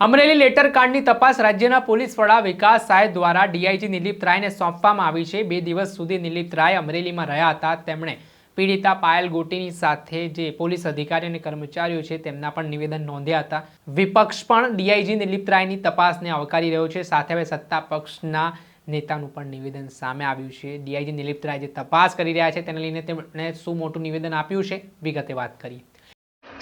Amreli letter કાંડની તપાસ રાજ્યના police વડા વિકાસ સાહેબ દ્વારા ડીઆઈજી નિલીપ રાયને સોંપવામાં આવી છે. બે દિવસ સુધી નિલીપ રાય અમરેલીમાં રહ્યા હતા. તેમણે પીડિતા પાયલ ગોટીની સાથે જે પોલીસ અધિકારી અને કર્મચારીઓ છે તેમના પણ નિવેદન નોંધ્યા હતા. વિપક્ષ પણ ડીઆઈજી નિલીપ રાયની તપાસને આવકારી રહ્યો છે. સાથે હવે સત્તા પક્ષના નેતાનું પણ નિવેદન સામે આવ્યું છે. ડીઆઈજી નિલીપ રાય જે તપાસ કરી રહ્યા છે, તેને લઈને તેમણે શું મોટું નિવેદન આપ્યું છે? વિગતે વાત કરીએ.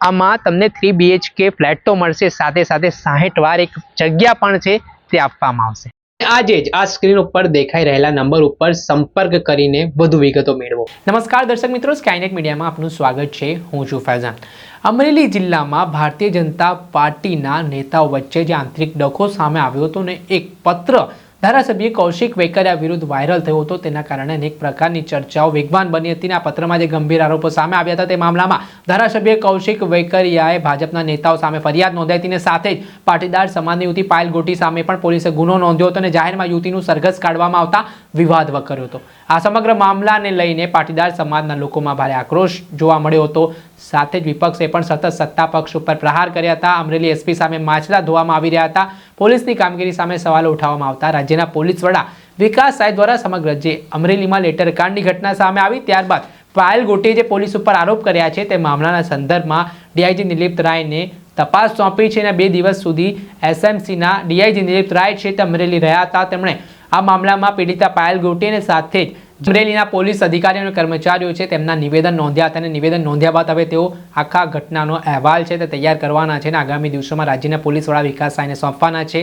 આમાં તમને થ્રી બીએચકે ફ્લેટ તો મળશે. સાથે સાથે સાહીઠ વાર એક જગ્યા પણ છે તે આપવામાં આવશે. આજે જ આ સ્ક્રીન ઉપર દેખાઈ રહેલા નંબર ઉપર સંપર્ક કરીને વધુ વિગતો મેળવો. નમસ્કાર દર્શક મિત્રો સ્કાયનેટ મીડિયામાં આપનું સ્વાગત છે. હું છું ફૈઝાન. અમરેલી જિલ્લામાં ભારતીય જનતા પાર્ટીના નેતાઓ વચ્ચે જે આંતરિક ડખો સામે આવ્યો હતો ને એક પત્ર ધારાસભ્ય કૌશિક વેકરિયા વિરુદ્ધ વાયરલ થયો હતો. તેના કારણે અનેક પ્રકારની ચર્ચાઓ વેગવાન બની હતી આ પત્રમાં જે ગંભીર આરોપો સામે આવ્યા હતા તે મામલામાં ધારાસભ્ય કૌશિક વેકરિયાએ ભાજપના નેતાઓ સામે ફરિયાદ નોંધાઈ હતી સાથે જ પાટીદાર સમાજની યુવતી પાયલ ગોટી સામે પણ પોલીસે ગુનો નોંધ્યો હતો અને જાહેરમાં યુવતીનું સરઘસ કાઢવામાં આવતા વિવાદ વકર્યો હતો. આ સમગ્ર મામલાને લઈને પાટીદાર સમાજના લોકોમાં ભારે આક્રોશ જોવા મળ્યો હતો. સાથે જ વિપક્ષે પણ સતત સત્તા પક્ષ ઉપર પ્રહાર કર્યા હતા. અમરેલી એસપી સામે માછલા ધોવામાં આવી રહ્યા હતા. પોલીસની કામગીરી સામે સવાલો ઉઠાવવામાં આવતા રાજ્યના પોલીસ વડા વિકાસ સાહેબ દ્વારા સમગ્ર જે અમરેલીમાં લેટર કાંડની ઘટના સામે આવી, ત્યારબાદ પાયલ ગોટીએ જે પોલીસ ઉપર આરોપ કર્યા છે, તે મામલાના સંદર્ભમાં ડીઆઈજી નિલીપ રાયને તપાસ સોંપી છે અને બે દિવસ સુધી એસએમસીના ડીઆઈજી નિલીપ રાય છે તે અમરેલી રહ્યા હતા. તેમણે આ મામલામાં પીડિતા પાયલ ગોટી અને સાથે જ અમરેલીના પોલીસ અધિકારી અને કર્મચારીઓ છે, તેમના નિવેદન નોંધ્યા હતા. અને નિવેદન નોંધ્યા બાદ હવે તેઓ આખા ઘટનાનો અહેવાલ છે, તે તૈયાર કરવાના છે અને આગામી દિવસોમાં રાજ્યના પોલીસ વડા વિકાસ સાયને સોંપવાના છે.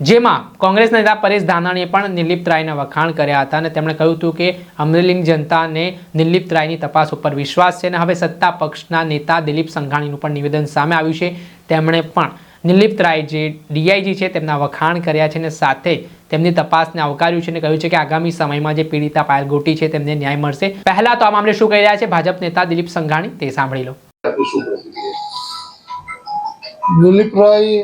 જેમાં કોંગ્રેસ નેતા પરેશ ધાનાણીએ પણ નિલીપ રાયના વખાણ કર્યા હતા અને તેમણે કહ્યું હતું કે અમરેલીની જનતાને નિલીપ રાયની તપાસ ઉપર વિશ્વાસ છે અને હવે સત્તા પક્ષના નેતા દિલીપ સંઘાણીનું પણ નિવેદન સામે આવ્યું છે. તેમણે પણ નિલીપ રાય જે ડીઆઈજી છે તેમના વખાણ કર્યા છે અને સાથે તેમની તપાસને આવકાર્યું છે અને કહ્યું છે કે આગામી સમયમાં જે પીડિતા પાયલ ગોટી છે તેમને ન્યાય મળશે. પહેલા તો આ મામલે શું કહી રહ્યા છે ભાજપ નેતા દિલીપ સંઘાણી તે સાંભળી લો. દિલીપ રાય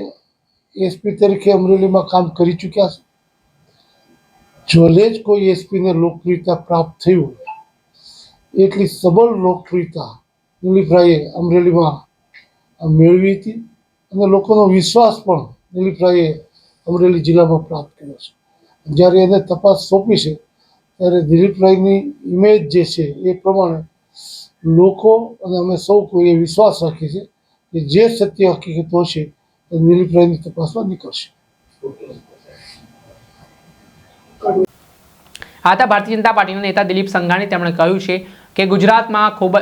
એસપી તરીકે અમરેલીમાં કામ કરી ચૂક્યા છે. જોલે જ કોઈ એસપીને લોકપ્રિયતા પ્રાપ્ત થઈ હોય, એટલી સબળ લોકપ્રિયતા દિલીપ રાયે અમરેલીમાં મેળવી હતી અને લોકોનો વિશ્વાસ પણ દિલીપ રાયે અમરેલી જિલ્લામાં પ્રાપ્ત કર્યો છે. જ્યારે એને તપાસ સોંપી છે, ત્યારે દિલીપ રાયની ઇમેજ જે છે એ પ્રમાણે લોકો અને અમે સૌ કોઈએ વિશ્વાસ રાખીએ છીએ કે જે સત્ય હકીકતો છે દિલીપ રાયની તપાસમાં નીકળશે આ ભારતીય જનતા પાર્ટીના નેતા દિલીપ સંઘાણી તેમણે કહ્યું છે કે ગુજરાતમાં ખૂબ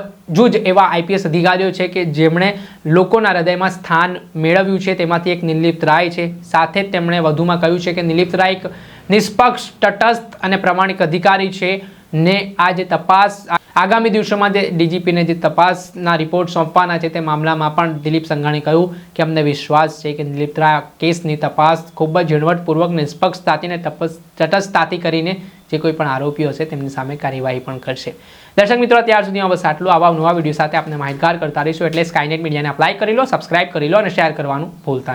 જ એવા આઈપીએસ અધિકારીઓ છે કે જેમણે લોકોના હૃદયમાં સ્થાન મેળવ્યું છે, તેમાંથી એક નિલિપ્ત રાય છે. સાથે જ તેમણે વધુમાં કહ્યું છે કે નિલીપ રાય એક નિષ્પક્ષ, તટસ્થ અને પ્રમાણિક અધિકારી છે ને આ જે તપાસ આગામી દિવસોમાં જે ડીજીપીને જે તપાસના રિપોર્ટ સોંપવાના છે તે મામલામાં પણ દિલીપ સંઘાણી કહ્યું કે અમને વિશ્વાસ છે કે દિલીપ રાય કેસની તપાસ ખૂબ જ ઝીણવટપૂર્વક, નિષ્પક્ષતાથી અને તપસ, તટસ્થતાથી કરીને જે કોઈ પણ આરોપીઓ હશે તેમની સામે કાર્યવાહી પણ કરશે. દર્શક મિત્રો, અત્યાર સુધી બસ આટલું. આવા નવા વીડિયો સાથે આપણે માહિતગાર કરતા રહીશું. એટલે સ્કાયનેટ મીડિયાને અપ્લાય કરી લો સબસ્ક્રાઇબ કરી લો અને શેર કરવાનું ભૂલતા નહીં